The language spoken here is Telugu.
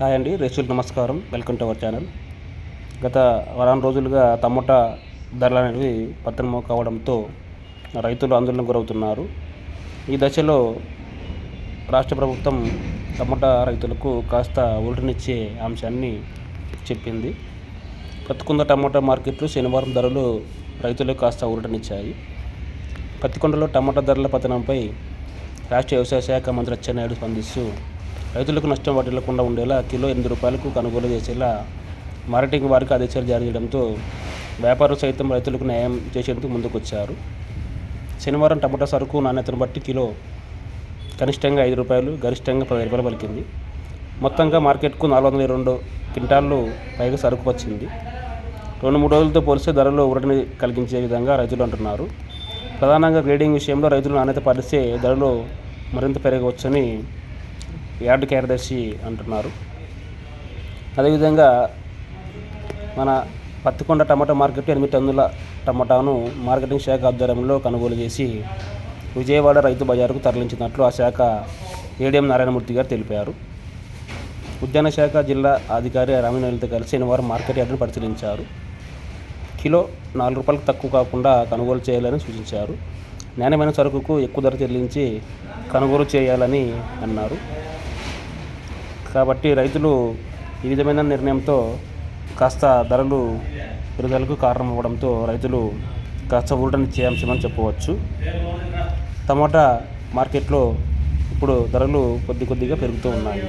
హాయ్ అండి రైతులకు నమస్కారం. Welcome to our channel. గత వారం రోజులుగా టమోటా ధరలు అనేవి పతనమో కావడంతో రైతులు ఆందోళన గురవుతున్నారు. ఈ దశలో రాష్ట్ర ప్రభుత్వం టమోటా రైతులకు కాస్త ఊరటనిచ్చే అంశాన్ని చెప్పింది. పత్తికొండ టమోటా మార్కెట్లు శనివారం ధరలు రైతులకు కాస్త ఊరటనిచ్చాయి పత్తికొండలో టమోటా ధరల పతనంపై రాష్ట్ర వ్యవసాయ శాఖ మంత్రి అచ్చెన్నాయుడు స్పందిస్తూ రైతులకు నష్టం వాటిల్లకుండా ఉండేలా కిలో ఎనిమిది రూపాయలకు కొనుగోలు చేసేలా మార్కెటింగ్ వారికి ఆదేశాలు జారీ చేయడంతో వ్యాపారులు సైతం రైతులకు న్యాయం చేసేందుకు ముందుకొచ్చారు. శనివారం టమాటా సరుకు నాణ్యతను బట్టి కిలో కనిష్టంగా ఐదు రూపాయలు గరిష్టంగా పది రూపాయలు పలికింది. మొత్తంగా మార్కెట్కు నాలుగు వందల ఇరవై రెండు క్వింటాళ్ళు పైగా సరుకు వచ్చింది. రెండు మూడు రోజులతో పోలిస్తే ధరలు ఊరటని కలిగించే విధంగా రైతులు అంటున్నారు. ప్రధానంగా గ్రేడింగ్ విషయంలో రైతులు నాణ్యత పాటిస్తే ధరలు మరింత పెరగవచ్చని యార్డు కార్యదర్శి అంటున్నారు. అదేవిధంగా మన పత్తికొండ టమాటా మార్కెట్ ఎనిమిది టన్నుల టమాటాను మార్కెటింగ్ శాఖ ఆధ్వర్యంలో కొనుగోలు చేసి విజయవాడ రైతు బజారుకు తరలించినట్లు ఆ శాఖ ఏడిఎం నారాయణమూర్తి గారు తెలిపారు. ఉద్యాన శాఖ జిల్లా అధికారి రామినేలతో కలిసి శనివారం మార్కెట్ యార్డును పరిశీలించారు. కిలో నాలుగు రూపాయలకు తక్కువ కాకుండా కొనుగోలు చేయాలని సూచించారు. నాణ్యమైన సరుకుకు ఎక్కువ ధర చెల్లించి కొనుగోలు చేయాలని అన్నారు. కాబట్టి రైతులు ఈ విధమైన నిర్ణయంతో కాస్త ధరలు పెరుగుదలకు కారణమవ్వడంతో రైతులు కాస్త ఊరటనిచ్చే అంశమని చెప్పవచ్చు. టమాటా మార్కెట్లో ఇప్పుడు ధరలు కొద్ది కొద్దిగా పెరుగుతూ ఉన్నాయి.